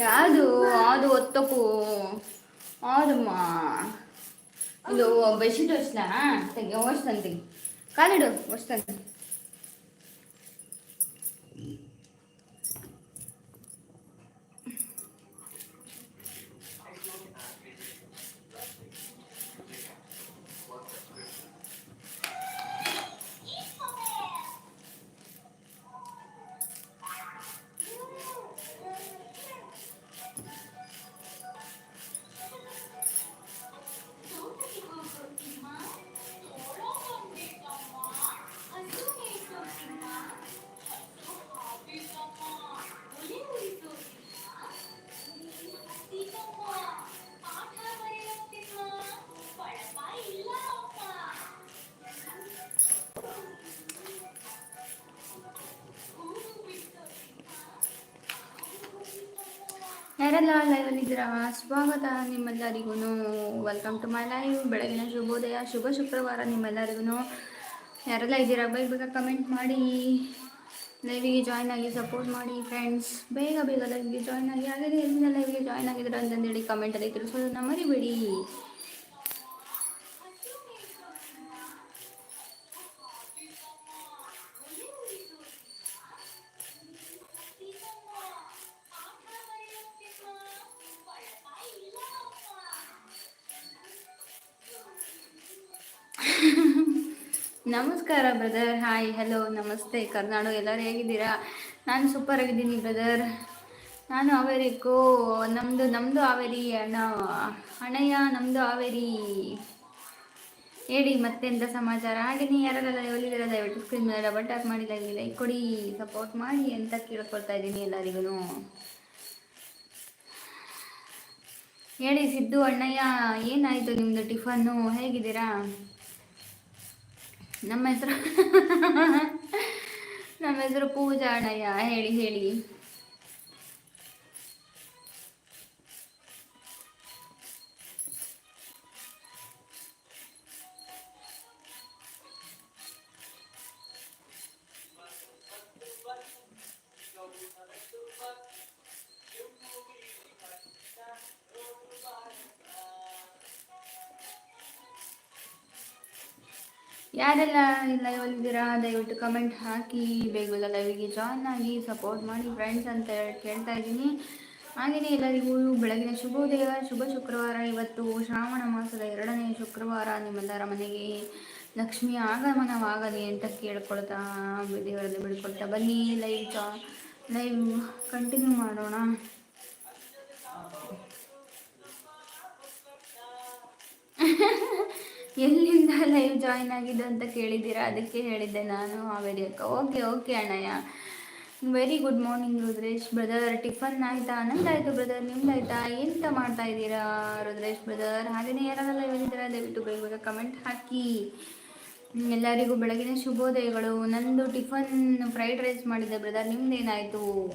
ಯಾವುದು ಅದು ಒತ್ತಕು ಹೌದಮ್ಮ ಇದು ಬೆಡ್ಶೀಟ್ ಹೊಸ್ಲಾ ತೆಗಿ ಹೊಸ್ತಂತೆ ಕಾಲಿಡು ಹೊಸ್ತಂತ ಯಾರೆಲ್ಲ ಲೈವಲ್ಲಿದ್ದೀರಾ ಸ್ವಾಗತ ನಿಮ್ಮೆಲ್ಲರಿಗೂ. ವೆಲ್ಕಮ್ ಟು ಮೈ ಲೈವ್ ಬೆಳಗಿನ ಶುಭೋದಯ, ಶುಭ ಶುಕ್ರವಾರ ನಿಮ್ಮೆಲ್ಲರಿಗೂ. ಯಾರೆಲ್ಲ ಇದ್ದೀರಾ? ಬೇಗ ಬೇಗ ಕಮೆಂಟ್ ಮಾಡಿ. ಲೈವಿಗೆ ಜಾಯ್ನ್ ಆಗಿ ಸಪೋರ್ಟ್ ಮಾಡಿ ಫ್ರೆಂಡ್ಸ್ ಬೇಗ ಬೇಗ ಲೈವ್ಗೆ ಜಾಯ್ನ್ ಆಗಿ ಹಾಗೆ ಎಲ್ಲಿಂದ ಲೈವ್ಗೆ ಜಾಯ್ನ್ ಆಗಿದ್ದೀರಾ ಅಂತಂದೇಳಿ ಕಮೆಂಟಲ್ಲಿ ತಿಳಿಸೋದನ್ನ ಮರಿಬೇಡಿ ನಮಸ್ಕಾರ ಬ್ರದರ್. ಹಾಯ್ ಹಲೋ ನಮಸ್ತೆ. ಕರ್ನಾಡು ಎಲ್ಲರೂ ಹೇಗಿದ್ದೀರಾ? ನಾನು ಸೂಪರ್ ಆಗಿದ್ದೀನಿ ಬ್ರದರ್. ನಾನು ಹಾವೇರಿಕ್ಕೂ ನಮ್ಮದು ನಮ್ಮದು ಹಾವೇರಿ ಅಣ್ಣ ಅಣ್ಣಯ್ಯ ನಮ್ಮದು ಹಾವೇರಿ. ಹೇಳಿ ಮತ್ತೆಂತ ಸಮಾಚಾರ? ಹಾಗೆಯೇ ಯಾರೆಲ್ಲ ಒಲಿದಿರ, ದಯವಿಟ್ಟು ಸ್ಕ್ರೀನ್ ಮೇಲೆ ಡಬಲ್ ಟ್ಯಾಪ್ ಮಾಡಿ ಲೈಕ್ ಕೊಡಿ ಸಪೋರ್ಟ್ ಮಾಡಿ ಅಂತ ಕೇಳ್ಕೊಳ್ತಾ ಇದ್ದೀನಿ ಎಲ್ಲರಿಗೂ ಹೇಳಿ, ಸಿದ್ದು, ಅಣ್ಣಯ್ಯ, ಏನಾಯಿತು ನಿಮ್ಮದು ಟಿಫನ್ನು? ಹೇಗಿದ್ದೀರಾ? ನಮ್ಮ ಹೆಸರು ನಮ್ಮ ಹೆಸರು ಪೂಜಾ ಅಣ್ಣಯ್ಯ ಹೇಳಿ ಹೇಳಿ. ಯಾರೆಲ್ಲ ಲೈವಲ್ಲಿದ್ದೀರಾ ದಯವಿಟ್ಟು ಕಮೆಂಟ್ ಹಾಕಿ. ಬೇಗ ಬೇಗ ಲೈವಿಗೆ ಜಾಯ್ನ್ ಆಗಿ ಸಪೋರ್ಟ್ ಮಾಡಿ ಫ್ರೆಂಡ್ಸ್ ಅಂತ ಕೇಳ್ತಾ ಇದ್ದೀನಿ. ಹಾಗೆಯೇ ಎಲ್ಲರಿಗೂ ಬೆಳಗಿನ ಶುಭೋದಯ. ಶುಭ ಶುಕ್ರವಾರ. ಇವತ್ತು ಶ್ರಾವಣ ಮಾಸದ ಎರಡನೇ ಶುಕ್ರವಾರ. ನಿಮ್ಮೆಲ್ಲರ ಮನೆಗೆ ಲಕ್ಷ್ಮಿ ಆಗಮನವಾಗಲಿ ಅಂತ ಕೇಳ್ಕೊಳ್ತಾ ದೇವರಲ್ಲಿ ಬಿಡ್ಕೊಳ್ತಾ ಬನ್ನಿ. ಲೈವ್ ಲೈವ್ ಕಂಟಿನ್ಯೂ ಮಾಡೋಣ. ಎಲ್ಲಿಂದ ಲೈವ್ ಜಾಯಿನ್ ಆಗಿದೆ ಅಂತ ಕೇಳಿದ್ದೀರಾ? ಅದಕ್ಕೆ ಹೇಳಿದ್ದೆ ನಾನು ಹಾವೇರಿ ಅಕ್ಕ. ಓಕೆ ಓಕೆ ಅಣ್ಣಯ್ಯ. Very good morning Rudresh brother tiffin ಆಯಿತಾ? ಆಯ್ತು ಬ್ರದರ್ ನಿಮ್ದಾಯ್ತಾ ಎಂತ ಮಾಡ್ತಾ ಇದ್ದೀರಾ ರುದ್ರೇಶ್ ಬ್ರದರ್ ಹಾಗೆಯೇ ಯಾರೆಲ್ಲ ಲೈವ್ ಇದ್ದೀರಾ? ದಯವಿಟ್ಟು ಬೇಗ ಕಮೆಂಟ್ ಹಾಕಿ. ಎಲ್ಲರಿಗೂ ಬೆಳಗಿನ ಶುಭೋದಯಗಳು. ನಂದು ಟಿಫನ್ ಫ್ರೈಡ್ ರೈಸ್ ಮಾಡಿದ್ದೆ ಬ್ರದರ್ ನಿಮ್ದೇನಾಯಿತು?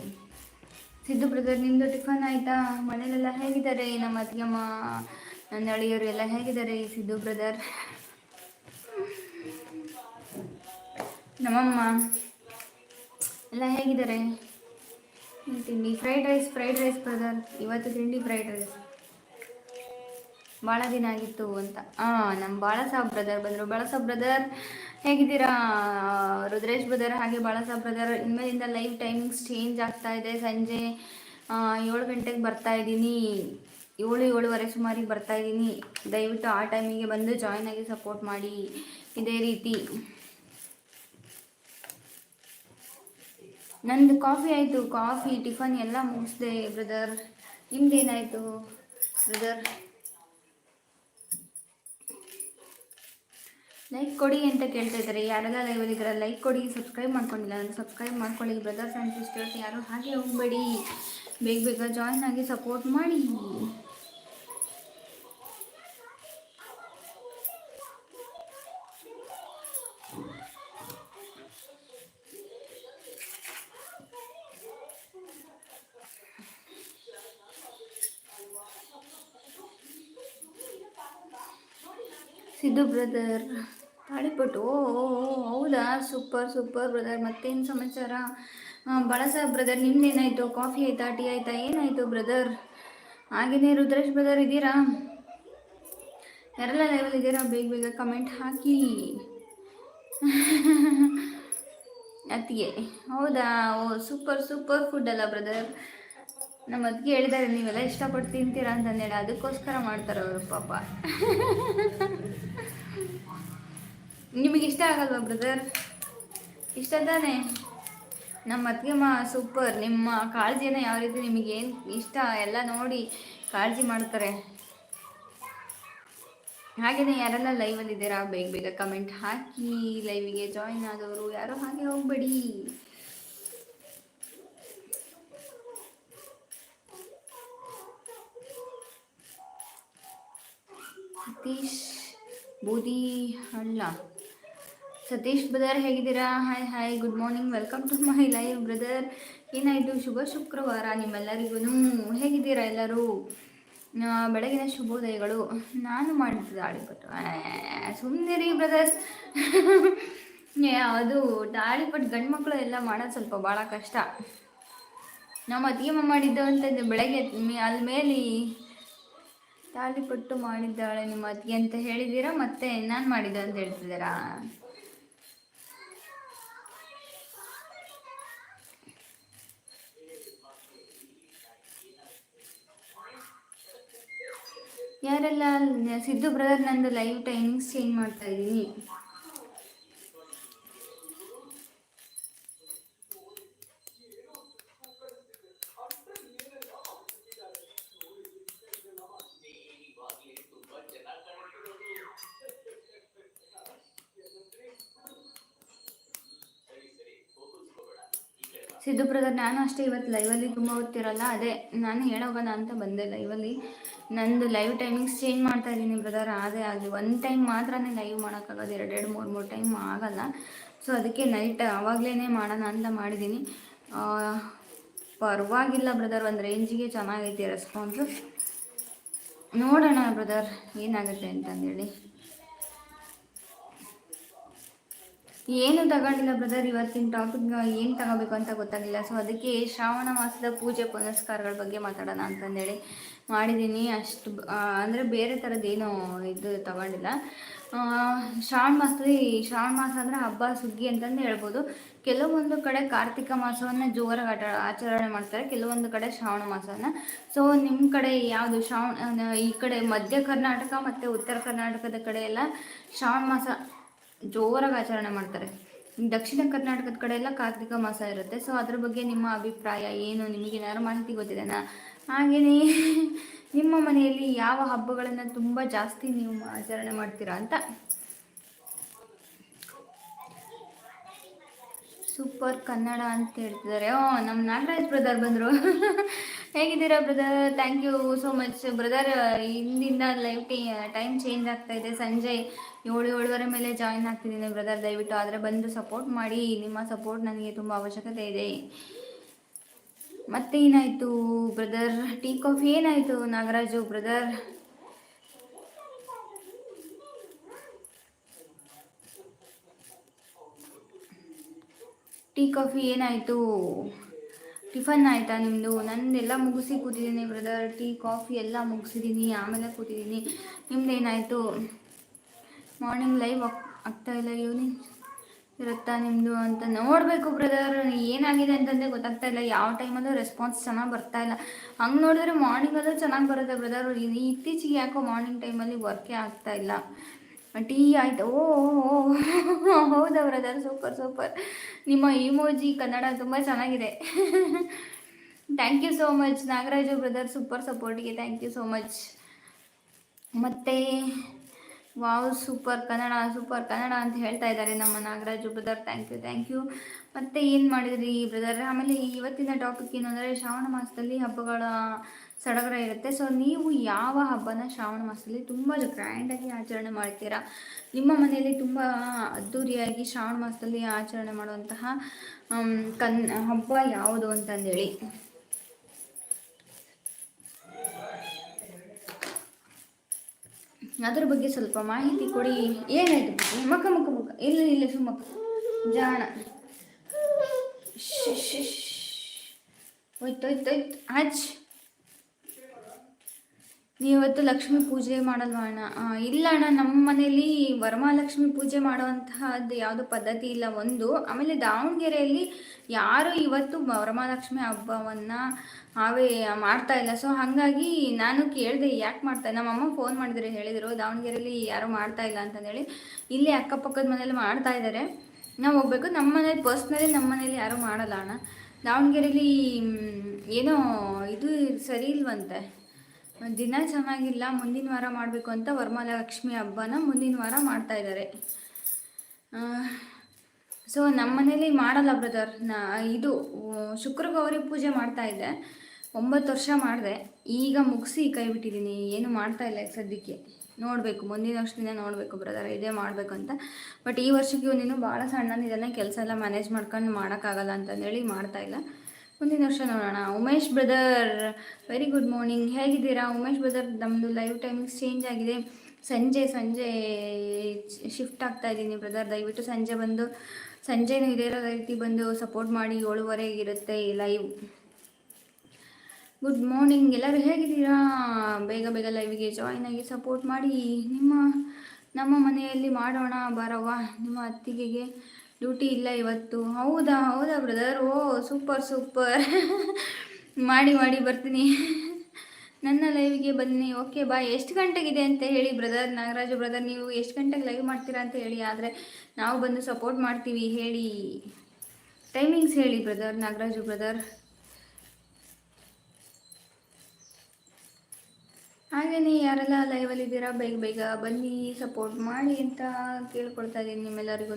ಸಿದ್ದು ಬ್ರದರ್ ನಿಮ್ಮದು ಟಿಫನ್ ಆಯಿತಾ? ಮನೇಲೆಲ್ಲ ಹೇಗಿದ್ದಾರೆ? ನಮ್ಮ ಅತ್ತಿಗೆಮ್ಮ? ನನ್ನ ಎಲ್ಲ ಹೇಗಿದ್ದಾರೆ ಸಿದ್ದು ಬ್ರದರ್ ನಮ್ಮಮ್ಮ ಎಲ್ಲ ಹೇಗಿದ್ದಾರೆ? ತಿಂಡಿ fried rice fried rice brother ಇವತ್ತು ತಿಂಡಿ ಫ್ರೈಡ್ ರೈಸ್ ಭಾಳ ದಿನ ಆಗಿತ್ತು ಅಂತ. ಹಾಂ ನಮ್ಮ ಬಾಳಸಾಬ್ ಬ್ರದರ್ ಬಂದರು. ಬಾಳಸಾಬ್ ಬ್ರದರ್ ಹೇಗಿದ್ದೀರಾ? ರುದ್ರೇಶ್ ಬ್ರದರ್ ಹಾಗೆ ಬಾಳಸಾಬ್ ಬ್ರದರ್ ಇನ್ಮೇಲಿಂದ ಲೈವ್ ಟೈಮಿಂಗ್ಸ್ ಚೇಂಜ್ ಆಗ್ತಾ ಇದೆ. ಸಂಜೆ ಏಳು ಗಂಟೆಗೆ ಬರ್ತಾ ಇದ್ದೀನಿ ಏಳು ಏಳುವರೆ ಸುಮಾರಿಗೆ ಬರ್ತಾ ಇದ್ದೀನಿ. ದಯವಿಟ್ಟು ಆ ಟೈಮಿಗೆ ಬಂದು ಜಾಯ್ನ್ ಆಗಿ ಸಪೋರ್ಟ್ ಮಾಡಿ. ಇದೇ ರೀತಿ. ನಂದು ಕಾಫಿ ಆಯಿತು. ಕಾಫಿ, ಟಿಫನ್ ಎಲ್ಲ ಮುಗಿಸ್ದೆ ಬ್ರದರ್ ನಿಮ್ದೇನಾಯಿತು ಬ್ರದರ್ ಲೈಕ್ ಕೊಡಿ ಅಂತ ಕೇಳ್ತಾ ಇದ್ದಾರೆ. ಯಾರೆಲ್ಲ ಲೈವ್ ಇದ್ದಾರೆ ಲೈಕ್ ಕೊಡಿ ಸಬ್ಸ್ಕ್ರೈಬ್ ಮಾಡ್ಕೊಂಡಿಲ್ಲ ನಾನು ಸಬ್ಸ್ಕ್ರೈಬ್ ಮಾಡ್ಕೊಳ್ಳಿ. ಬ್ರದರ್ಸ್ ಆ್ಯಂಡ್ ಸಿಸ್ಟರ್ಸ್ ಯಾರು ಹಾಗೆ ಹೋಗಬೇಡಿ. ಬೇಗ ಬೇಗ ಜಾಯ್ನ್ ಆಗಿ ಸಪೋರ್ಟ್ ಮಾಡಿ. ಬ್ರದರ್ ತಾಳಿಪಟ್ಟು, ಓ ಹೌದಾ? ಸೂಪರ್ ಸೂಪರ್ ಬ್ರದರ್ ಮತ್ತೇನು ಸಮಾಚಾರ? ಬಳಸ ಬ್ರದರ್ ನಿಮ್ದೇನಾಯಿತು? ಕಾಫಿ ಆಯಿತಾ ಟೀ ಆಯಿತಾ? ಏನಾಯಿತು ಬ್ರದರ್ ಹಾಗೆಯೇ ರುದ್ರೇಶ್ ಬ್ರದರ್ ಇದ್ದೀರಾ? ಯಾರೆಲ್ಲ ಲೆವೆಲ್ ಇದ್ದೀರಾ? ಬೇಗ ಬೇಗ ಕಮೆಂಟ್ ಹಾಕಿ. ಅತ್ತಿಗೆ. ಹೌದಾ? ಓ ಸೂಪರ್ ಸೂಪರ್ ಫುಡ್ ಅಲ್ಲ ಬ್ರದರ್ ನಮ್ಮ ಅತ್ತಿಗೆ ಹೇಳಿದ್ದಾರೆ, ನೀವೆಲ್ಲ ಇಷ್ಟಪಟ್ಟು ತಿಂತೀರಾ ಅಂತಂದೇಳಿ ಅದಕ್ಕೋಸ್ಕರ ಮಾಡ್ತಾರೆ ಅವರು ಪಾಪ. ನಿಮಗೆ ಇಷ್ಟ ಆಗಲ್ವಾ ಬ್ರದರ್ ಇಷ್ಟ ತಾನೆ? ನಮ್ಮ ಅತ್ತಿಗೆ ಮಾ ಸೂಪರ್ ನಿಮ್ಮ ಕಾಳಜಿನ ಯಾವ ರೀತಿ ನಿಮಗೆ ಏನು ಇಷ್ಟ, ಎಲ್ಲ ನೋಡಿ ಕಾಳಜಿ ಮಾಡ್ತಾರೆ. ಹಾಗೆಯೇ ಯಾರೆಲ್ಲ ಲೈವಲ್ಲಿ ಇದ್ದೀರಾ, ಬೇಗ ಬೇಗ ಕಮೆಂಟ್ ಹಾಕಿ. ಲೈವಿಗೆ ಜಾಯಿನ್ ಆದವರು ಯಾರು ಹಾಗೆ ಹೋಗ್ಬೇಡಿ. ಸತೀಶ್ ಬೂದಿ ಹಳ್ಳ ಸತೀಶ್ ಬ್ರದರ್ ಹೇಗಿದ್ದೀರಾ? Hi hi good morning welcome to my live brother ಏನಾಯಿತು ಶುಭ ಶುಕ್ರವಾರ ನಿಮ್ಮೆಲ್ಲರಿಗೂ ಹೇಗಿದ್ದೀರಾ ಎಲ್ಲರೂ? ಬೆಳಗಿನ ಶುಭೋದಯಗಳು. ನಾನು ಮಾಡಿದ್ದು ತಾಳಿಪಟ್ಟು ರೀ ಬ್ರದರ್ಸ್ ಅದು ತಾಳಿಪಟ್ಟು ಗಂಡು ಮಕ್ಕಳು ಎಲ್ಲ ಮಾಡೋದು ಸ್ವಲ್ಪ ಭಾಳ ಕಷ್ಟ. ನಮ್ಮ ಅತ್ತಿಗೆಮ್ಮ ಮಾಡಿದ್ದು ಅಂತಂದು ಬೆಳಗ್ಗೆ ಅಲ್ಲಿ ಮೇಲೆ ತಾಳಿಪಟ್ಟು ಮಾಡಿದ್ದಾಳೆ ನಿಮ್ಮ ಅತ್ತಿಗೆ ಅಂತ ಹೇಳಿದ್ದೀರಾ? ಮತ್ತೆ ನಾನು ಮಾಡಿದ್ದೆ ಅಂತ ಹೇಳ್ತಿದ್ದೀರಾ? ಯಾರೆಲ್ಲ ಸಿದ್ದು ಬ್ರದರ್ ನಂದು ಲೈವ್ ಟೈಮಿಂಗ್ಸ್ ಚೇಂಜ್ ಮಾಡ್ತಾ ಇದ್ದೀನಿ. ಸಿದ್ದು ಬ್ರದರ್ ನಾನು ಅಷ್ಟೇ ಇವತ್ತು ಲೈವಲ್ಲಿ ತುಂಬ ಓದ್ತಿರಲ್ಲ, ಅದೇ ನಾನು ಹೇಳೋಗೋಣ ಅಂತ ಬಂದೆ ಲೈವಲ್ಲಿ ನಂದು ಲೈವ್ ಟೈಮಿಂಗ್ಸ್ ಚೇಂಜ್ ಮಾಡ್ತಾ ಇದ್ದೀನಿ ಬ್ರದರ್ ಅದೇ ಆಗಲಿ ಒನ್ ಟೈಮ್ ಮಾತ್ರನೇ ಲೈವ್ ಮಾಡೋಕ್ಕಾಗೋದು. ಎರಡೆರಡು ಮೂರು ಮೂರು ಟೈಮ್ ಆಗಲ್ಲ. ಸೊ ಅದಕ್ಕೆ ನೈಟ್ ಆವಾಗಲೇ ಮಾಡೋಣ ಅಂತ ಮಾಡಿದ್ದೀನಿ. ಪರವಾಗಿಲ್ಲ ಬ್ರದರ್ ಒಂದು ರೇಂಜಿಗೆ ಚೆನ್ನಾಗೈತೆ ರೆಸ್ಪಾನ್ಸು ನೋಡೋಣ ಬ್ರದರ್ ಏನಾಗುತ್ತೆ ಅಂತಂದೇಳಿ. ಏನು ತಗೊಂಡಿಲ್ಲ ಬ್ರದರ್ ಇವತ್ತಿನ ಟಾಪಿಕ್ ಏನು ತಗೋಬೇಕು ಅಂತ ಗೊತ್ತಾಗಿಲ್ಲ ಸೊ ಅದಕ್ಕೆ ಶ್ರಾವಣ ಮಾಸದ ಪೂಜೆ ಪುನಸ್ಕಾರಗಳ ಬಗ್ಗೆ ಮಾತಾಡೋಣ ಅಂತಂದೇಳಿ. ಮಾಡಿದ್ದೀನಿ. ಅಷ್ಟು ಅಂದರೆ ಬೇರೆ ಥರದ್ದೇನು ಇದು ತಗೊಂಡಿಲ್ಲ. ಶ್ರಾವಣ ಮಾಸದಲ್ಲಿ, ಶ್ರಾವಣ ಮಾಸ ಅಂದರೆ ಹಬ್ಬ, ಸುಗ್ಗಿ ಅಂತಂದು ಹೇಳ್ಬೋದು. ಕೆಲವೊಂದು ಕಡೆ ಕಾರ್ತಿಕ ಮಾಸವನ್ನು ಜೋರಾಗಿ ಆಟ, ಆಚರಣೆ ಮಾಡ್ತಾರೆ, ಕೆಲವೊಂದು ಕಡೆ ಶ್ರಾವಣ ಮಾಸನ. ಸೊ ನಿಮ್ಮ ಕಡೆ ಯಾವುದು ಶ್ರಾವಣ ಈ ಕಡೆ ಮಧ್ಯ ಕರ್ನಾಟಕ ಮತ್ತು ಉತ್ತರ ಕರ್ನಾಟಕದ ಕಡೆ ಎಲ್ಲ ಶ್ರಾವಣ ಮಾಸ ಜೋರಾಗಿ ಆಚರಣೆ ಮಾಡ್ತಾರೆ. ದಕ್ಷಿಣ ಕರ್ನಾಟಕದ ಕಡೆ ಎಲ್ಲ ಕಾರ್ತಿಕ ಮಾಸ ಇರುತ್ತೆ. ಸೊ ಅದ್ರ ಬಗ್ಗೆ ನಿಮ್ಮ ಅಭಿಪ್ರಾಯ ಏನು? ನಿಮಗೆ ಏನಾದ್ರು ಮಾಹಿತಿ ಗೊತ್ತಿದೆನಾ? ಹಾಗೆಯೇ ನಿಮ್ಮ ಮನೆಯಲ್ಲಿ ಯಾವ ಹಬ್ಬಗಳನ್ನು ತುಂಬ ಜಾಸ್ತಿ ನೀವು ಆಚರಣೆ ಮಾಡ್ತೀರಾ ಅಂತ? ಸೂಪರ್ ಕನ್ನಡ ಅಂತ ಹೇಳ್ತಿದ್ದಾರೆ. ಓ ನಮ್ಮ ನಾಗರಾಜ್ ಬ್ರದರ್ ಬಂದರು. ಹೇಗಿದ್ದೀರಾ brother thank you so much brother ಇಂದಿನ ಲೈವ್ ಟೈ ಟೈಮ್ ಚೇಂಜ್ ಆಗ್ತಾ ಇದೆ. ಸಂಜೆ ಏಳು, ಏಳುವರೆ ಮೇಲೆ ಜಾಯಿನ್ ಆಗ್ತಿದ್ದೀನಿ ಬ್ರದರ್ ದಯವಿಟ್ಟು. ಆದರೆ ಬಂದು ಸಪೋರ್ಟ್ ಮಾಡಿ. ನಿಮ್ಮ ಸಪೋರ್ಟ್ ನನಗೆ ತುಂಬ ಅವಶ್ಯಕತೆ ಇದೆ. ಮತ್ತೆ ಏನಾಯ್ತು ಬ್ರದರ್ ಟೀ ಕಾಫಿ ಏನಾಯಿತು, ನಾಗರಾಜು ಬ್ರದರ್ ಟೀ ಕಾಫಿ ಏನಾಯಿತು? ಟಿಫನ್ ಆಯಿತಾ ನಿಮ್ಮದು ನಂದೆಲ್ಲ ಮುಗಿಸಿ ಕೂತಿದ್ದೀನಿ ಬ್ರದರ್ ಟೀ ಕಾಫಿ ಎಲ್ಲ ಮುಗಿಸಿದ್ದೀನಿ, ಆಮೇಲೆ ಕೂತಿದ್ದೀನಿ. ನಿಮ್ದು ಏನಾಯಿತು ಮಾರ್ನಿಂಗ್ ಲೈವ್ ಆಗ್ತಾ ಇಲ್ಲ ಈವ್ನಿಂಗ್ ಇರುತ್ತಾ ನಿಮ್ಮದು ಅಂತ ನೋಡಬೇಕು ಬ್ರದರ್ ಏನಾಗಿದೆ ಅಂತಂದರೆ ಗೊತ್ತಾಗ್ತಾ ಇಲ್ಲ. ಯಾವ ಟೈಮಲ್ಲೂ ರೆಸ್ಪಾನ್ಸ್ ಚೆನ್ನಾಗಿ ಬರ್ತಾ ಇಲ್ಲ. ಹಂಗೆ ನೋಡಿದ್ರೆ ಮಾರ್ನಿಂಗಲ್ಲೂ ಚೆನ್ನಾಗಿ ಬರುತ್ತೆ ಬ್ರದರ್ ಇತ್ತೀಚೆಗೆ ಯಾಕೋ ಮಾರ್ನಿಂಗ್ ಟೈಮಲ್ಲಿ ವರ್ಕೇ ಆಗ್ತಾ ಇಲ್ಲ. ಟೀ ಆಯ್ತು. ಓ, ಹೌದಾ ಬ್ರದರ್ ಸೂಪರ್ ಸೂಪರ್ ನಿಮ್ಮ ಇಮೋಜಿ ಕನ್ನಡ ತುಂಬ ಚೆನ್ನಾಗಿದೆ. Thank you so much Nagaraju brother super ಸಪೋರ್ಟಿಗೆ thank you so much ಮತ್ತು wow, super Kannada super Kannada ಅಂತ ಹೇಳ್ತಾ ಇದ್ದಾರೆ ನಮ್ಮ Nagaraju brother thank you thank you ಮತ್ತೆ ಏನು ಮಾಡಿದ್ರಿ ಬ್ರದರ್ ಆಮೇಲೆ ಇವತ್ತಿನ ಟಾಪಿಕ್ ಏನು ಅಂದರೆ ಶ್ರಾವಣ ಮಾಸದಲ್ಲಿ ಹಬ್ಬಗಳ ಸಡಗರ ಇರುತ್ತೆ. ಸೊ ನೀವು ಯಾವ ಹಬ್ಬನ ಶ್ರಾವಣ ಮಾಸದಲ್ಲಿ ತುಂಬ ಗ್ರ್ಯಾಂಡಾಗಿ ಆಚರಣೆ ಮಾಡ್ತೀರಾ? ನಿಮ್ಮ ಮನೆಯಲ್ಲಿ ತುಂಬ ಅದ್ಧೂರಿಯಾಗಿ ಶ್ರಾವಣ ಮಾಸದಲ್ಲಿ ಆಚರಣೆ ಮಾಡುವಂತಹ ಕನ್, ಹಬ್ಬ ಯಾವುದು ಅಂತಂದೇಳಿ? ಅದ್ರ ಬಗ್ಗೆ ಸ್ವಲ್ಪ ಮಾಹಿತಿ ಕೊಡಿ. ಏನಾಯ್ತು? ಮಕ್ಕ ಮಕ್ಕ ಮಕ್ಕ ಇಲ್ಲ ಇಲ್ಲ ಸುಮ್ಮಕ್ಕ ಜಾಣ. ಹೋಯ್ತು ಹೋಯ್ತು ಹೋಯ್ತು. ಹಚ್ ನೀವತ್ತು ಲಕ್ಷ್ಮಿ ಪೂಜೆ ಮಾಡಲ್ವಾ ಅಣ್ಣ? ಇಲ್ಲ ಅಣ್ಣ, ನಮ್ಮ ಮನೇಲಿ ವರಮಹಾಲಕ್ಷ್ಮಿ ಪೂಜೆ ಮಾಡುವಂತಹದ್ದು ಯಾವುದು ಪದ್ಧತಿ ಇಲ್ಲ ಒಂದು. ಆಮೇಲೆ ದಾವಣಗೆರೆಯಲ್ಲಿ ಯಾರು ಇವತ್ತು ವರಮಹಾಲಕ್ಷ್ಮಿ ಹಬ್ಬವನ್ನು ಅವೇ ಮಾಡ್ತಾ ಇಲ್ಲ. ಸೊ ಹಾಗಾಗಿ ನಾನು ಕೇಳಿದೆ, ಯಾಕೆ ಮಾಡ್ತಾ ನಮ್ಮಮ್ಮ ಫೋನ್ ಮಾಡಿದ್ರೆ, ಹೇಳಿದರು, ದಾವಣಗೆರೆಯಲ್ಲಿ ಯಾರು ಮಾಡ್ತಾ ಇಲ್ಲ ಅಂತಂದೇಳಿ. ಇಲ್ಲಿ ಅಕ್ಕಪಕ್ಕದ ಮನೇಲಿ ಮಾಡ್ತಾ ಇದ್ದಾರೆ ನಾವು ಹೋಗ್ಬೇಕು. ನಮ್ಮ ಮನೇಲಿ ಪರ್ಸ್ನಲಿ ನಮ್ಮ ಮನೇಲಿ ಯಾರೂ ಮಾಡಲ್ಲ ಅಣ್ಣ. ದಾವಣಗೆರೆಯಲ್ಲಿ ಏನೋ ಇದು ಸರಿ ಇಲ್ವಂತೆ. ದಿನ ಚೆನ್ನಾಗಿಲ್ಲ, ಮುಂದಿನ ವಾರ ಮಾಡಬೇಕು ಅಂತ ವರಮಹಾಲಕ್ಷ್ಮಿ ಹಬ್ಬನ ಮುಂದಿನ ವಾರ ಮಾಡ್ತಾ ಇದ್ದಾರೆ. ಸೊ ನಮ್ಮ ಮನೇಲಿ ಮಾಡಲ್ಲ ಬ್ರದರ್ ನಾ, ಇದು ಶುಕ್ರ ಗೌರಿ ಪೂಜೆ ಮಾಡ್ತಾ ಇದ್ದೆ. ಒಂಬತ್ತು ವರ್ಷ ಮಾಡಿದೆ. ಈಗ ಮುಗಿಸಿ ಕೈ ಬಿಟ್ಟಿದ್ದೀನಿ. ಏನು ಮಾಡ್ತಾ ಇಲ್ಲ ಸದ್ಯಕ್ಕೆ. ನೋಡಬೇಕು, ಮುಂದಿನ ವರ್ಷದಿಂದ ನೋಡಬೇಕು ಬ್ರದರ್ ಇದೇ ಮಾಡಬೇಕು ಅಂತ. ಬಟ್ ಈ ವರ್ಷಕ್ಕೆ ನೀನು ಭಾಳ ಸಣ್ಣನಿದ್ದಾನೆ ಕೆಲಸ ಎಲ್ಲ ಮ್ಯಾನೇಜ್ ಮಾಡ್ಕೊಂಡು ಮಾಡೋಕ್ಕಾಗಲ್ಲ ಅಂತಂದೇಳಿ ಮಾಡ್ತಾ ಇಲ್ಲ. ಮುಂದಿನ ವರ್ಷ ನೋಡೋಣ. Umesh brother very good morning ಹೇಗಿದ್ದೀರಾ? ಉಮೇಶ್ ಬ್ರದರ್ ನಮ್ಮದು ಲೈವ್ ಟೈಮಿಂಗ್ಸ್ ಚೇಂಜ್ ಆಗಿದೆ. ಸಂಜೆ ಸಂಜೆ ಶಿಫ್ಟ್ ಆಗ್ತಾ ಇದ್ದೀನಿ ಬ್ರದರ್. ದಯವಿಟ್ಟು ಸಂಜೆ ಬಂದು, ಸಂಜೆನೂ ಇದೇ ರೀತಿ ಬಂದು ಸಪೋರ್ಟ್ ಮಾಡಿ ಏಳುವರೆಗೆ ಇರುತ್ತೆ ಲೈವ್ ಗುಡ್ ಮಾರ್ನಿಂಗ್ ಎಲ್ಲರೂ ಹೇಗಿದ್ದೀರಾ? ಬೇಗ ಬೇಗ ಲೈವಿಗೆ ಜಾಯ್ನ್ ಆಗಿ ಸಪೋರ್ಟ್ ಮಾಡಿ. ನಿಮ್ಮ, ನಮ್ಮ ಮನೆಯಲ್ಲಿ ಮಾಡೋಣ ಬರವ್ವ ನಿಮ್ಮ ಅತ್ತಿಗೆಗೆ ಡ್ಯೂಟಿ ಇಲ್ಲ ಇವತ್ತು. ಹೌದಾ? ಹೌದಾ ಬ್ರದರ್ ಓ ಸೂಪರ್ ಸೂಪರ್ ಮಾಡಿ ಮಾಡಿ ಬರ್ತೀನಿ. ನನ್ನ ಲೈವ್ಗೆ ಬನ್ನಿ. ಓಕೆ ಬಾಯ್ ಎಷ್ಟು ಗಂಟೆಗಿದೆ ಅಂತ ಹೇಳಿ ಬ್ರದರ್ ನಾಗರಾಜು ಬ್ರದರ್ ನೀವು ಎಷ್ಟು ಗಂಟೆಗೆ ಲೈವ್ ಮಾಡ್ತೀರಾ ಅಂತ ಹೇಳಿ. ಆದರೆ ನಾವು ಬಂದು ಸಪೋರ್ಟ್ ಮಾಡ್ತೀವಿ. ಹೇಳಿ. ಟೈಮಿಂಗ್ಸ್ ಹೇಳಿ ಬ್ರದರ್ ನಾಗರಾಜು ಬ್ರದರ್ ಹಾಗೆಯೇ ಯಾರೆಲ್ಲ ಲೈವಲ್ಲಿದ್ದೀರಾ ಬೇಗ ಬೇಗ ಬನ್ನಿ ಸಪೋರ್ಟ್ ಮಾಡಿ ಅಂತ ಕೇಳ್ಕೊಳ್ತಾ ಇದ್ದೀನಿ ನಿಮ್ಮೆಲ್ಲರಿಗೂ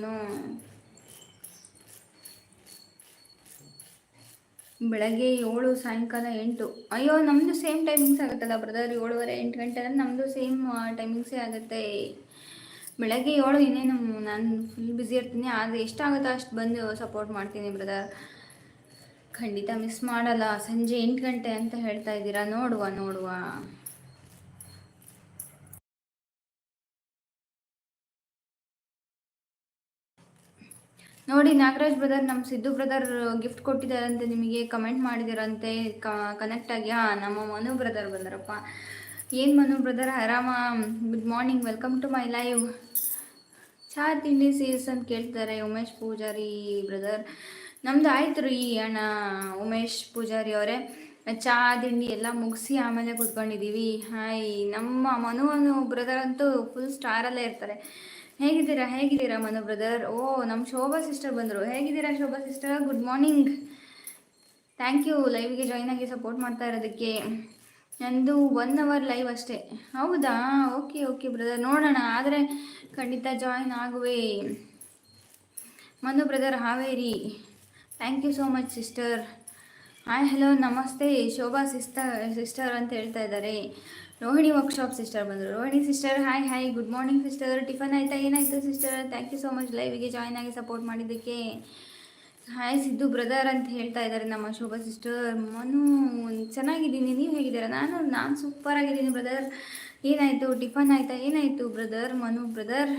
ಬೆಳಗ್ಗೆ ಏಳು, ಸಾಯಂಕಾಲ ಎಂಟು. ಅಯ್ಯೋ ನಮ್ಮದು ಸೇಮ್ ಟೈಮಿಂಗ್ಸ್ ಆಗುತ್ತಲ್ಲ ಬ್ರದರ್ ಏಳುವರೆ, ಎಂಟು ಗಂಟೆ ಅಂದರೆ ನಮ್ಮದು ಸೇಮ್ ಟೈಮಿಂಗ್ಸೇ ಆಗುತ್ತೆ. ಬೆಳಗ್ಗೆ ಏಳು ಇನ್ನೇನು, ನಾನು ಫುಲ್ ಬ್ಯುಸಿ ಇರ್ತೀನಿ. ಆದರೆ ಎಷ್ಟಾಗುತ್ತೋ ಅಷ್ಟು ಬಂದು ಸಪೋರ್ಟ್ ಮಾಡ್ತೀನಿ ಬ್ರದರ್ ಖಂಡಿತ ಮಿಸ್ ಮಾಡಲ್ಲ. ಸಂಜೆ ಎಂಟು ಗಂಟೆ ಅಂತ ಹೇಳ್ತಾ ಇದ್ದೀರಾ? ನೋಡುವ ನೋಡುವ. ನೋಡಿ, ನಾಗರಾಜ್ ಬ್ರದರ್ ನಮ್ಮ ಸಿದ್ದು ಬ್ರದರ್ ಗಿಫ್ಟ್ ಕೊಟ್ಟಿದ್ದಾರಂತೆ ನಿಮಗೆ ಕಮೆಂಟ್ ಮಾಡಿದಿರಂತೆ ಕನೆಕ್ಟ್ ಆಗಿ. ಹಾಂ, ನಮ್ಮ ಮನು ಬ್ರದರ್ ಬಂದರಪ್ಪ. ಏನು ಮನು ಬ್ರದರ್ ಆರಾಮ? Good morning welcome to my live ಚಾ ತಿಂಡಿ ಸೀಸ್ ಅಂತ ಕೇಳ್ತಾರೆ ಉಮೇಶ್ ಪೂಜಾರಿ ಬ್ರದರ್ ನಮ್ದು ಆಯ್ತು ರೀ ಅಣ್ಣ ಉಮೇಶ್ ಪೂಜಾರಿ ಅವರೇ. ಚಾ, ತಿಂಡಿ ಎಲ್ಲ ಮುಗಿಸಿ ಆಮೇಲೆ ಕುತ್ಕೊಂಡಿದ್ದೀವಿ ಹಾಯ್, ನಮ್ಮ ಮನು ಬ್ರದರ್ ಅಂತೂ ಫುಲ್ ಸ್ಟಾರಲ್ಲೇ ಇರ್ತಾರೆ. ಹೇಗಿದ್ದೀರಾ? ಹೇಗಿದ್ದೀರಾ ಮನು ಬ್ರದರ್ ಓ ನಮ್ಮ ಶೋಭಾ ಸಿಸ್ಟರ್ ಬಂದರು. ಹೇಗಿದ್ದೀರಾ Shobha sister good morning thank you ಲೈವ್ಗೆ join ಆಗಿ ಸಪೋರ್ಟ್ ಮಾಡ್ತಾ ಇರೋದಕ್ಕೆ. ನಂದು ಒನ್ ಅವರ್ ಲೈವ್ ಅಷ್ಟೇ. ಹೌದಾ? ಓಕೆ ಓಕೆ ಬ್ರದರ್ ನೋಡೋಣ. ಆದರೆ ಖಂಡಿತ join ಆಗುವೆ. Manu brother Haveri. Thank you so much sister hi hello namaste, Shobha sister sister ಅಂತ ಹೇಳ್ತಾ ಇದ್ದಾರೆ. ರೋಹಿಣಿ ವರ್ಕ್ಶಾಪ್ ಸಿಸ್ಟರ್ ಬಂದರು. Rohini sister hi hi good morning sister tiffin ಆಯಿತಾ, ಏನಾಯಿತು sister thank you so much ಲೈವಿಗೆ join ಆಗಿ support ಮಾಡಿದ್ದಕ್ಕೆ. Hi Siddu brother ಅಂತ ಹೇಳ್ತಾ ಇದ್ದಾರೆ ನಮ್ಮ ಶೋಭಾ ಸಿಸ್ಟರ್ ಮನು, ಚೆನ್ನಾಗಿದ್ದೀನಿ. ನೀವು ಹೇಗಿದ್ದೀರಾ? ನಾನು ನಾನು ಸೂಪರ್ ಆಗಿದ್ದೀನಿ ಬ್ರದರ್ ಏನಾಯಿತು? ಟಿಫನ್ ಆಯಿತಾ? ಏನಾಯಿತು brother Manu brother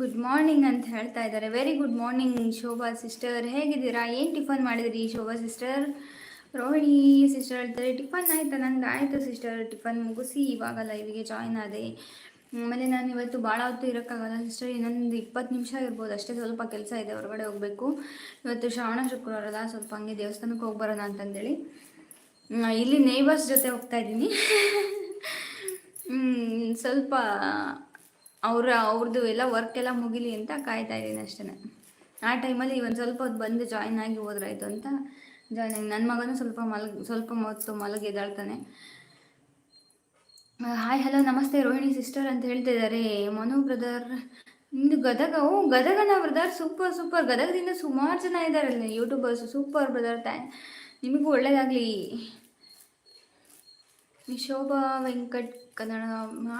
good morning ಅಂತ ಹೇಳ್ತಾ ಇದ್ದಾರೆ. Very good morning Shobha sister ಹೇಗಿದ್ದೀರಾ? ಏನು ಟಿಫನ್ ಮಾಡಿದ್ರಿ ಶೋಭಾ ಸಿಸ್ಟರ್ ರೋಹಿಣಿ ಸಿಸ್ಟರ್ ಹೇಳ್ತಾರೆ ಟಿಫನ್ ಆಯಿತಾ? ನಂದು ಆಯಿತು ಸಿಸ್ಟರ್ ಟಿಫನ್ ಮುಗಿಸಿ ಇವಾಗ ಲೈವಿಗೆ ಜಾಯ್ನ್ ಆದೆ. ಆಮೇಲೆ ನಾನು ಇವತ್ತು ಭಾಳ ಹೊತ್ತು ಇರೋಕ್ಕಾಗಲ್ಲ ಸಿಸ್ಟರ್ ಇನ್ನೊಂದು ಇಪ್ಪತ್ತು ನಿಮಿಷ ಇರ್ಬೋದು. ಅಷ್ಟೇ ಸ್ವಲ್ಪ ಕೆಲಸ ಇದೆ, ಹೊರಗಡೆ ಹೋಗಬೇಕು. ಇವತ್ತು ಶ್ರಾವಣ ಶುಕ್ರವಾರ ಸ್ವಲ್ಪ ಹಂಗೆ ದೇವಸ್ಥಾನಕ್ಕೆ ಹೋಗಿ ಬರೋಣ ಅಂತಂದೇಳಿ. ಇಲ್ಲಿ ನೇಬರ್ಸ್ ಜೊತೆ ಹೋಗ್ತಾ ಇದ್ದೀನಿ. ಸ್ವಲ್ಪ ಅವ್ರ ಅವ್ರದ್ದು ಎಲ್ಲ ವರ್ಕ್ ಎಲ್ಲ ಮುಗಿಲಿ ಅಂತ ಕಾಯ್ತಾ ಇದ್ದೀನಿ ಅಷ್ಟೇ ಆ ಟೈಮಲ್ಲಿ ಒಂದು ಸ್ವಲ್ಪ ಹೊತ್ತು ಬಂದು ಜಾಯ್ನ್ ಆಗಿ ಹೋದ್ರಾಯ್ತು ಅಂತ ಜಾಯ್ನ್ ಆಗಿ. ನನ್ನ ಮಗನೂ ಸ್ವಲ್ಪ ಮಲಗ್, ಸ್ವಲ್ಪ ಹೊತ್ತು ಮಲಗಿ ಎದ್ದಾಳ್ತಾನೆ. ಹಾಯ್ ಹಲೋ ನಮಸ್ತೆ ರೋಹಿಣಿ ಸಿಸ್ಟರ್ ಅಂತ ಹೇಳ್ತಾ ಇದ್ದಾರೆ ಮನು ಬ್ರದರ್ ನಿಮ್ದು ಗದಗ, ಓ, ಗದಗನ ಬ್ರದರ್ ಸೂಪರ್ ಸೂಪರ್ ಗದಗದಿಂದ ಸುಮಾರು ಜನ ಇದ್ದಾರಲ್ಲ ಯೂಟ್ಯೂಬರ್ಸ್ ಸೂಪರ್ ಬ್ರದರ್ ಥ್ಯಾಂಕ್ ನಿಮಗೂ ಒಳ್ಳೇದಾಗಲಿ. Shobha Venkat Kannada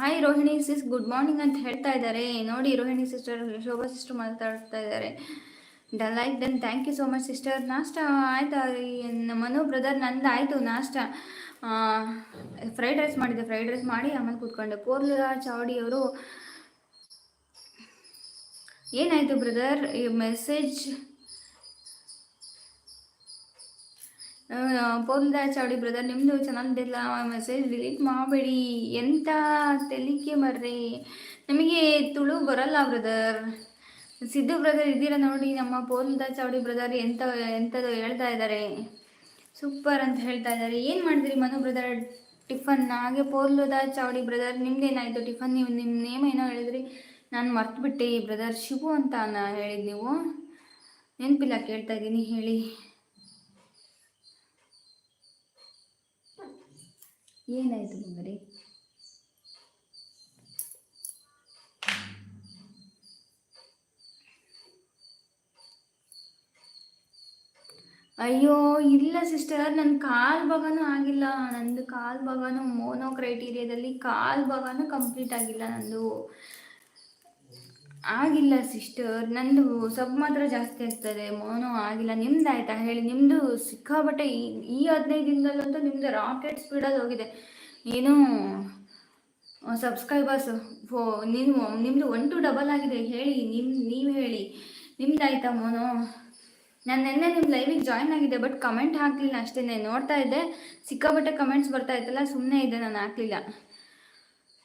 hi Rohini sis good morning ಅಂತ ಹೇಳ್ತಾ ಇದ್ದಾರೆ ನೋಡಿ ರೋಹಿಣಿ ಸಿಸ್ಟರ್ ಶೋಭಾ ಸಿಸ್ಟರ್ ಮಾತಾಡ್ತಾ ಇದ್ದಾರೆ ಡ like then thank you so much sister ನಾಷ್ಟ ಆಯ್ತಾ? ಮನು ಬ್ರದರ್ ನಂದು ಆಯಿತು ನಾಷ್ಟ ಫ್ರೈಡ್ ರೈಸ್ ಮಾಡಿದ್ದೆ ಫ್ರೈಡ್ ರೈಸ್ ಮಾಡಿ ಆಮೇಲೆ ಕೂತ್ಕೊಂಡೆ. ಕೋರ್ಲ ಚಾವಡಿ ಅವರು ಏನಾಯಿತು ಬ್ರದರ್ ಈ ಮೆಸೇಜ್ ಪೋಲ್ದ ಚಾವಡಿ ಬ್ರದರ್ ನಿಮ್ಮದು ಚೆನ್ನಾಗಿಲ್ಲ ಮೆಸೇಜ್ ಡಿಲೀಟ್ ಮಾಡಬೇಡಿ. ಎಂಥ ತೆಲಿಕೆ ಮರ್ರಿ ನಮಗೆ ತುಳು ಬರಲ್ಲ ಬ್ರದರ್ ಸಿದ್ದು ಬ್ರದರ್ ಇದ್ದೀರಾ ನೋಡಿ, ನಮ್ಮ ಪೋಲ್ದ ಚಾವಡಿ ಬ್ರದರ್ ಎಂತ ಎಂಥದ್ದು ಹೇಳ್ತಾ ಇದ್ದಾರೆ. ಸೂಪರ್ ಅಂತ ಹೇಳ್ತಾ ಇದ್ದಾರೆ. ಏನು ಮಾಡಿದ್ರಿ ಮನು ಬ್ರದರ್ ಟಿಫನ್ ಹಾಗೆ ಪೋಲ್ದ ಚಾವಡಿ ಬ್ರದರ್ ನಿಮ್ದೇನಾಯಿತು ಟಿಫನ್ ನೀವು ನಿಮ್ಮ ನೇಮ್ ಏನೋ ಹೇಳಿದ್ರಿ. ನಾನು ಮರ್ತುಬಿಟ್ಟೆ ಬ್ರದರ್ ಶಿವು ಅಂತ ಹೇಳಿದ್ದು ನೀವು. ನೆನಪಿಲ್ಲ ಕೇಳ್ತಾ ಇದ್ದೀನಿ, ಹೇಳಿ. ಏನಾಯಿತು ಬಂಗಾರಿ ಅಯ್ಯೋ, ಇಲ್ಲ ಸಿಸ್ಟರ್ ನನ್ನ ಕಾಲ್ ಭಾಗನೂ ಆಗಿಲ್ಲ. ನಂದು ಕಾಲ್ ಭಾಗನೂ ಮೋನೋ ಕ್ರೈಟೀರಿಯಾದಲ್ಲಿ ಕಾಲ್ ಭಾಗನೂ ಕಂಪ್ಲೀಟ್ ಆಗಿಲ್ಲ ನಂದು. ಆಗಿಲ್ಲ ಸಿಸ್ಟರ್ ನಂದು ಸಬ್ ಮಾತ್ರ ಜಾಸ್ತಿ ಆಗ್ತದೆ ಮೋನೋ ಆಗಿಲ್ಲ. ನಿಮ್ದು ಆಯ್ತಾ? ಹೇಳಿ ನಿಮ್ಮದು ಸಿಕ್ಕಾಬಟ್ಟೆ ಈ ಈ ಹದಿನೈದು ದಿನದಲ್ಲಂತೂ ನಿಮ್ಮದು ರಾಕೆಟ್ ಸ್ಪೀಡಲ್ಲಿ ಹೋಗಿದೆ. ಏನು ಸಬ್ಸ್ಕ್ರೈಬರ್ಸ್ ಫೋ ನೀವು ನಿಮ್ಮದು ಒನ್ ಟು ಡಬಲ್ ಆಗಿದೆ. ಹೇಳಿ ನಿಮ್ಮ ನೀವು ಹೇಳಿ. ನಿಮ್ದು ಆಯಿತಾ ಮೋನೋ ನಾನು ನಿನ್ನೆ ನಿಮ್ಮ ಲೈವಿಗೆ ಜಾಯ್ನ್ ಆಗಿದೆ ಬಟ್ ಕಮೆಂಟ್ ಹಾಕಲಿಲ್ಲ ಅಷ್ಟೇ ನೋಡ್ತಾ ಇದ್ದೆ, ಸಿಕ್ಕಾಪಟ್ಟೆ ಕಮೆಂಟ್ಸ್ ಬರ್ತಾ ಇತ್ತಲ್ಲ ಸುಮ್ಮನೆ ಇದೆ ನಾನು, ಹಾಕಲಿಲ್ಲ.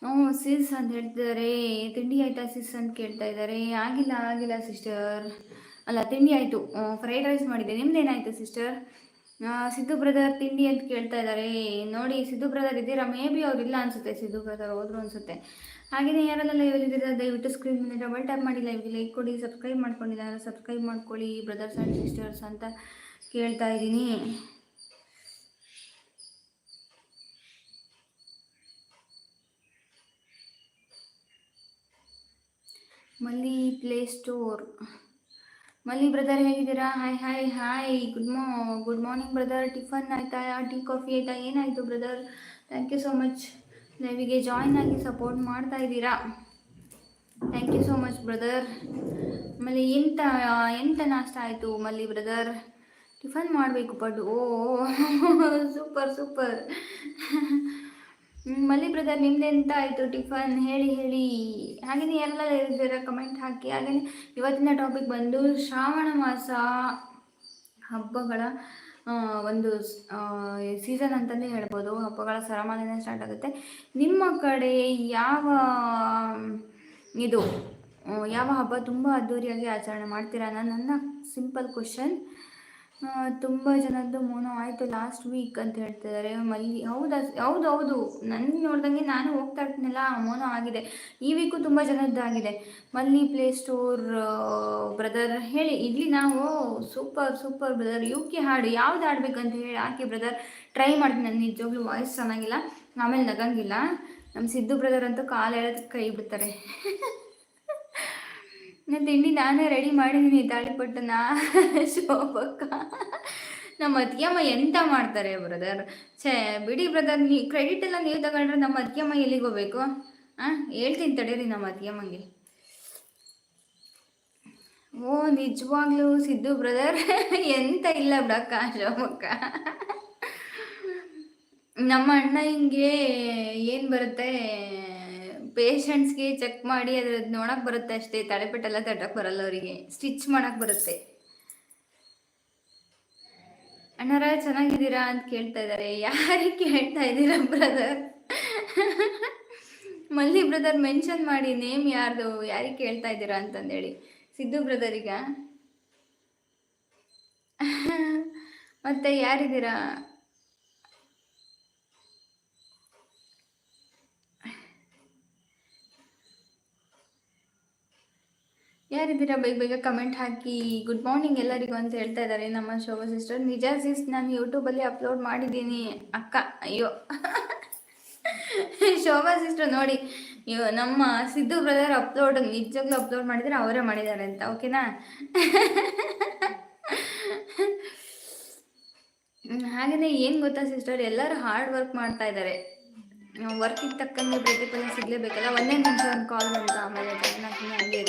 ಹ್ಞೂ ಸಿಸ್ ಅಂತ ಹೇಳ್ತಿದ್ದಾರೆ ತಿಂಡಿ ಆಯಿತಾ ಸಿಸ್ ಅಂತ ಕೇಳ್ತಾ ಇದ್ದಾರೆ ಆಗಿಲ್ಲ ಆಗಿಲ್ಲ ಸಿಸ್ಟರ್ ಅಲ್ಲ, ತಿಂಡಿ ಆಯಿತು. ಫ್ರೈಡ್ ರೈಸ್ ಮಾಡಿದ್ದೆ. ನಿಮ್ದೇನಾಯಿತು ಸಿಸ್ಟರ್ ಸಿದ್ದು ಬ್ರದರ್ ತಿಂಡಿ ಅಂತ ಕೇಳ್ತಾ ಇದ್ದಾರೆ ನೋಡಿ, ಸಿದ್ದು ಬ್ರದರ್ ಇದ್ದೀರಾ? ಮೇ ಬಿ ಅವ್ರು ಇಲ್ಲ ಅನಿಸುತ್ತೆ. ಸಿದ್ದು ಬ್ರದರ್ ಹೋದ್ರು ಅನಿಸುತ್ತೆ. ಹಾಗೆಯೇ ಯಾರೆಲ್ಲ ಲೈವ್ ಇದ್ದೀರಾ, ದಯವಿಟ್ಟು ಸ್ಕ್ರೀನ್ ಮೇಲೆ ಡಬಲ್ ಟ್ಯಾಪ್ ಮಾಡಿ ಲೈವ್ಗೆ ಲೈಕ್ ಕೊಡಿ ಸಬ್ಸ್ಕ್ರೈಬ್ ಮಾಡ್ಕೊಂಡಿದ್ದಾರೆ ಸಬ್ಸ್ಕ್ರೈಬ್ ಮಾಡ್ಕೊಳ್ಳಿ ಬ್ರದರ್ಸ್ ಆ್ಯಂಡ್ ಸಿಸ್ಟರ್ಸ್ ಅಂತ ಕೇಳ್ತಾ ಇದ್ದೀನಿ. Malli play store Malli brother ಹೇಗಿದ್ದೀರಾ? ಹಾಯ್ ಹಾಯ್ ಹಾಯ್ ಗುಡ್ ಮಾ ಗುಡ್ ಮಾರ್ನಿಂಗ್ ಬ್ರದರ್ ಟಿಫನ್ ಆಯಿತಾ? ಟೀ ಕಾಫಿ ಆಯಿತಾ? ಏನಾಯಿತು brother thank you so much ಲೈವಿಗೆ join ಆಗಿ ಸಪೋರ್ಟ್ ಮಾಡ್ತಾ ಇದ್ದೀರಾ? Thank you so much brother ಆಮೇಲೆ ಎಂತ ಎಂತ ನಾಷ್ಟ ಆಯಿತು ಮಲ್ಲಿ ಬ್ರದರ್ ಟಿಫನ್ ಮಾಡಬೇಕು but O super super Malli brother ನಿಮ್ದೆಂತ ಆಯಿತು ಟಿಫನ್ ಹೇಳಿ ಹೇಳಿ. ಹಾಗೆಯೇ ಎಲ್ಲ ಇದ್ದೀರ ಕಮೆಂಟ್ ಹಾಕಿ ಹಾಗೆಯೇ ಇವತ್ತಿನ ಟಾಪಿಕ್ ಬಂದು ಶ್ರಾವಣ ಮಾಸ ಹಬ್ಬಗಳ ಒಂದು ಸೀಸನ್ ಅಂತಲೇ ಹೇಳ್ಬೋದು. ಹಬ್ಬಗಳ ಸರಮಾಲೆನೇ ಸ್ಟಾರ್ಟ್ ಆಗುತ್ತೆ. ನಿಮ್ಮ ಕಡೆ ಯಾವ, ಇದು ಯಾವ ಹಬ್ಬ ತುಂಬ ಅದ್ಧೂರಿಯಾಗಿ ಆಚರಣೆ ಮಾಡ್ತೀರಾ ನನ್ನ ಸಿಂಪಲ್ ಕ್ವಶನ್ ತುಂಬ ಜನದ್ದು ಮೋನೋ ಆಯಿತು ಲಾಸ್ಟ್ ವೀಕ್ ಅಂತ ಹೇಳ್ತಿದ್ದಾರೆ ಮಲ್ಲಿ, ಹೌದಾ, ಹೌದು ಹೌದು. ನನ್ನ ನೋಡ್ದಂಗೆ ನಾನು ಹೋಗ್ತಾ ಇರ್ತೀನಲ್ಲ ಮೋನೋ ಆಗಿದೆ. ಈ ವೀಕು ತುಂಬ ಜನದ್ದು ಆಗಿದೆ. ಮಲ್ಲಿ ಪ್ಲೇ ಸ್ಟೋರ್ ಬ್ರದರ್ ಹೇಳಿ, ಇಲ್ಲಿ ನಾವು ಸೂಪರ್ ಸೂಪರ್ ಬ್ರದರ್ ಯು ಕೆ ಹಾಡು ಯಾವ್ದು ಆಡ್ಬೇಕಂತ ಹೇಳಿ ಹಾಕಿ ಬ್ರದರ್ ಟ್ರೈ ಮಾಡ್ತೀನಿ. ನನ್ನ ನಿಜವಾಗ್ಲೂ ವಾಯ್ಸ್ ಚೆನ್ನಾಗಿಲ್ಲ, ಆಮೇಲೆ ನಗಂಗಿಲ್ಲ. ನಮ್ಮ ಸಿದ್ದು ಬ್ರದರ್ ಅಂತೂ ಕಾಲು ಹೇಳೋದಕ್ಕೆ ಕೈ ಬಿಡ್ತಾರೆ. ನನ್ನ ತಿಂಡಿ ನಾನೇ ರೆಡಿ ಮಾಡಿದ್ದೀನಿ ತಾಳಿಪಟ್ಟನ ಶೋಭಕ್ಕ. ನಮ್ಮ ಅತ್ತಿಗೆಮ್ಮ ಎಂತ ಮಾಡ್ತಾರೆ ಬ್ರದರ್ ಛೇ, ಬಿಡಿ ಬ್ರದರ್ ನೀ ಕ್ರೆಡಿಟ್ ಎಲ್ಲ ನೀವು ತಗೊಂಡ್ರೆ ನಮ್ಮ ಅತ್ತಿಗೆಮ್ಮ ಎಲ್ಲಿಗೆ ಹೋಗ್ಬೇಕು? ಹಾಂ ಹೇಳ್ತೀನಿ ತಡೀರಿ ನಮ್ಮ ಅತ್ತಿಗೆಮ್ಮಂಗೆ ಓ, ನಿಜವಾಗ್ಲೂ ಸಿದ್ದು ಬ್ರದರ್ ಎಂತ ಇಲ್ಲ ಬಿಡಕ್ಕ, ಶೋಭಕ್ಕ. ನಮ್ಮ ಅಣ್ಣ ಹಿಂಗೆ ಏನು ಬರುತ್ತೆ? ಪೇಷಂಟ್ಸ್ಗೆ ಚೆಕ್ ಮಾಡಿ ಅದ್ರದ್ದು ನೋಡಕ್ ಬರುತ್ತೆ ಅಷ್ಟೇ ತಡೆಪೆಟ್ಟೆಲ್ಲ ತಟ್ಟಕ್ ಬರಲ್ಲ ಅವರಿಗೆ. ಸ್ಟಿಚ್ ಮಾಡಕ್ ಬರುತ್ತೆ. ಅಣ್ಣರ, ಚೆನ್ನಾಗಿದ್ದೀರಾ ಅಂತ ಕೇಳ್ತಾ ಇದ್ದಾರೆ. ಯಾರಿಗೆ ಕೇಳ್ತಾ ಇದ್ದೀರಾ ಬ್ರದರ್ ಮಲ್ಲಿ ಬ್ರದರ್ ಮೆನ್ಷನ್ ಮಾಡಿ ನೇಮ್ ಯಾರ್ದು, ಯಾರಿಗೆ ಕೇಳ್ತಾ ಇದ್ದೀರಾ ಅಂತಂದೇಳಿ. ಸಿದ್ದು ಬ್ರದರಿಗ ಮತ್ತೆ ಯಾರಿದ್ದೀರಾ? ಯಾರಿದ್ದೀರಾ ಬೇಗ ಬೇಗ ಕಮೆಂಟ್ ಹಾಕಿ. ಗುಡ್ ಮಾರ್ನಿಂಗ್ ಎಲ್ಲರಿಗೂ ಅಂತ ಹೇಳ್ತಾ ಇದ್ದಾರೆ. ನಮ್ಮ ಶೋಭಾ ಸಿಸ್ಟರ್ ನಿಜ ಸಿಸ್ ನಾನು ಯೂಟ್ಯೂಬಲ್ಲಿ ಅಪ್ಲೋಡ್ ಮಾಡಿದ್ದೀನಿ. ಅಕ್ಕ, ಅಯ್ಯೋ. ಶೋಭಾ ಸಿಸ್ಟರ್ ನೋಡಿ. ನಮ್ಮ ಸಿದ್ದು ಬ್ರದರ್ ಅಪ್ಲೋಡ್ ನಿಜವಾಗ್ಲೂ ಅಪ್ಲೋಡ್ ಮಾಡಿದರೆ ಅವರೇ ಮಾಡಿದ್ದಾರೆ ಅಂತ ಓಕೆನಾ ಹಾಗೆಯೇ ಏನು ಗೊತ್ತಾ ಸಿಸ್ಟರ್ ಎಲ್ಲರೂ ಹಾರ್ಡ್ ವರ್ಕ್ ಮಾಡ್ತಾ ಇದ್ದಾರೆ. ವರ್ಕಿಗೆ ತಕ್ಕಂಗೆ ಪ್ರತಿಫಲ ಸಿಗಲೇಬೇಕಲ್ಲ? ಒಂದೇ ನಿಮಿಷ ಒಂದು ಕಾಲ್ ಬಂತು ಆಮೇಲೆ ಹಂಗೆ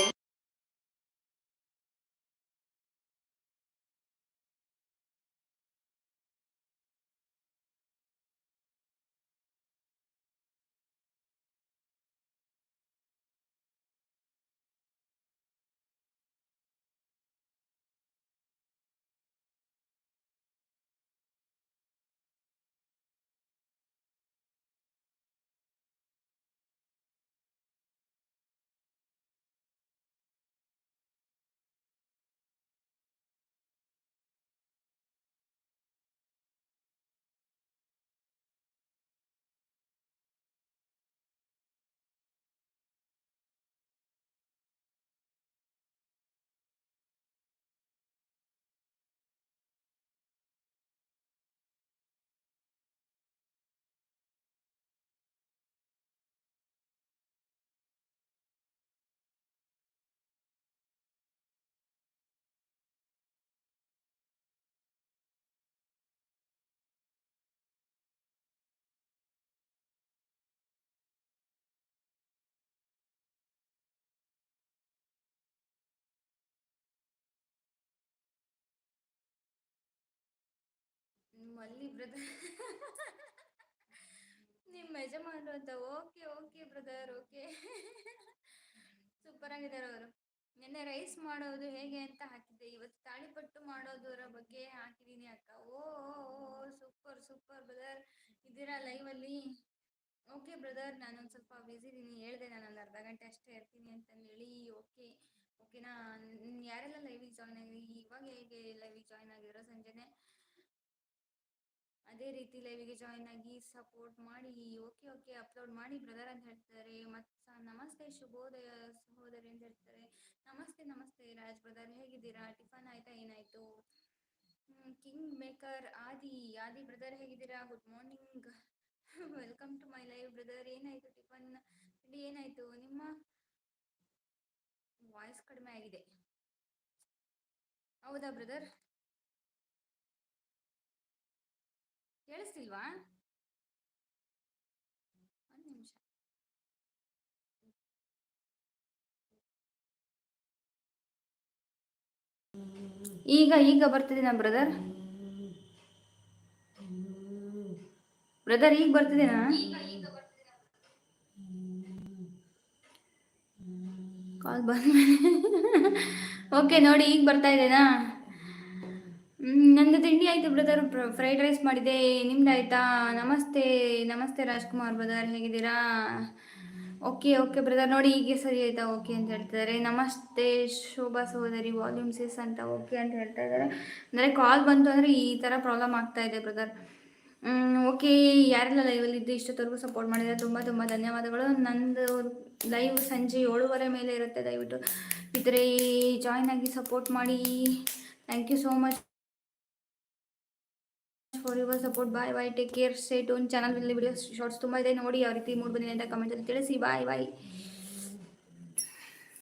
ಅಲ್ಲಿ ಬ್ರದರ್ ನಿಮ್ಮ ಯಜಮಾನ್ರು ಅಂತ okay okay brother okay super ಆಗಿದ್ದಾರೆ ಅವರು. ನಿನ್ನೆ ರೈಸ್ ಮಾಡೋದು ಹೇಗೆ ಅಂತ ಹಾಕಿದ್ದೆ. ಇವತ್ತು ತಾಳಿಪಟ್ಟು ಮಾಡೋದರ ಬಗ್ಗೆ ಹಾಕಿದ್ದೀನಿ ಅಕ್ಕ. ಓ ಸೂಪರ್ ಸೂಪರ್ ಬ್ರದರ್ ಇದ್ದೀರಾ ಲೈವಲ್ಲಿ ಓಕೆ ಬ್ರದರ್ ನಾನೊಂದು ಸ್ವಲ್ಪ ಬ್ಯುಸಿ ಇದ್ದೀನಿ ಹೇಳಿದೆ ನಾನು ಒಂದು ಅರ್ಧ ಗಂಟೆ ಅಷ್ಟೇ ಇರ್ತೀನಿ ಅಂತಂದೇಳಿ. ಓಕೆ ಓಕೆನಾ ಯಾರೆಲ್ಲ ಲೈವಿಗೆ ಜಾಯ್ನ್ ಆಗಿ ಇವಾಗ ಹೇಗೆ ಲೈವಿಗೆ ಜಾಯ್ನ್ ಆಗಿರೋ ಸಂಜೆನೆ? ಅದೇ ರೀತಿ ಲೈವಿಗೆ ಜಾಯ್ನ್ ಆಗಿ ಸಪೋರ್ಟ್ ಮಾಡಿ ಓಕೆ ಓಕೆ ಅಪ್ಲೋಡ್ ಮಾಡಿ ಬ್ರದರ್ ಅಂತ ಹೇಳ್ತಾರೆ. ಮತ್ತು ನಮಸ್ತೆ ಶುಭೋದಯ ಸಹೋದರಿ ಅಂತ ಹೇಳ್ತಾರೆ. ನಮಸ್ತೆ ನಮಸ್ತೆ ರಾಜ್ ಬ್ರದರ್ ಹೇಗಿದ್ದೀರಾ? ಟಿಫನ್ ಆಯ್ತಾ, ಏನಾಯ್ತು? ಕಿಂಗ್ ಮೇಕರ್ ಆದಿ ಆದಿ ಬ್ರದರ್ ಹೇಗಿದ್ದೀರಾ? Good morning welcome to my live brother ಏನಾಯ್ತು ಟಿಫನ್ ಏನಾಯ್ತು? ನಿಮ್ಮ ವಾಯ್ಸ್ ಕಡಿಮೆ ಆಗಿದೆ. ಹೌದಾ ಬ್ರದರ್ ಕೇಳಿಸ್ತಿಲ್ವಾ? ಒಂದು ನಿಮಿಷ. ಈಗ ಈಗ ಬರ್ತಿದ್ದೀನ ಬ್ರದರ್ ಬ್ರದರ್ ಈಗ ಬರ್ತಿದ್ದೀನಾ ಕಾಲ್ ಬಂದ್ಮೇಲೆ. ಓಕೆ ನೋಡಿ ಈಗ ಬರ್ತಾ ಹ್ಮ್, ನಂದು ತಿಂಡಿ ಆಯ್ತು ಬ್ರದರ್ ಫ್ರೈಡ್ ರೈಸ್ ಮಾಡಿದೆ. ನಿಮ್ದು ಆಯ್ತಾ? ನಮಸ್ತೆ ನಮಸ್ತೆ ರಾಜ್ಕುಮಾರ್ ಬ್ರದರ್ ಹೇಗಿದ್ದೀರಾ? ಓಕೆ ಓಕೆ ಬ್ರದರ್ ನೋಡಿ ಈಗ ಸರಿ ಆಯ್ತಾ? ಓಕೆ ಅಂತ ಹೇಳ್ತಿದ್ದಾರೆ. ನಮಸ್ತೆ ಶೋಭಾ ಸಹೋದರಿ ವಾಲ್ಯೂಮ್ ಸಿಸ್ ಅಂತ ಓಕೆ ಅಂತ ಹೇಳ್ತಾ ಇದ್ದಾರೆ. ಅಂದರೆ ಕಾಲ್ ಬಂತು ಅಂದರೆ ಈ ಥರ ಪ್ರಾಬ್ಲಮ್ ಆಗ್ತಾ ಇದೆ ಬ್ರದರ್ ಓಕೆ ಯಾರೆಲ್ಲ ಲೈವಲ್ಲಿ ಇದ್ದು ಇಷ್ಟೊತ್ತವರೆಗೂ ಸಪೋರ್ಟ್ ಮಾಡಿದರೆ ತುಂಬ ತುಂಬ ಧನ್ಯವಾದಗಳು. ನಂದು ಲೈವ್ ಸಂಜೆ ಏಳುವರೆ ಮೇಲೆ ಇರುತ್ತೆ ದಯವಿಟ್ಟು. ಇದ್ರೆ ಜಾಯ್ನ್ ಆಗಿ ಸಪೋರ್ಟ್ ಮಾಡಿ. Thank you so much for your support bye bye take care stay tuned channel video shorts ತುಂಬ ಇದೆ. ನೋಡಿ ಯಾವ ರೀತಿ ಮೂಡ್ ಬಂದಿದೆ ಅಂತ ಕಮೆಂಟಲ್ಲಿ ತಿಳಿಸಿ. ಬಾಯ್ ಬಾಯ್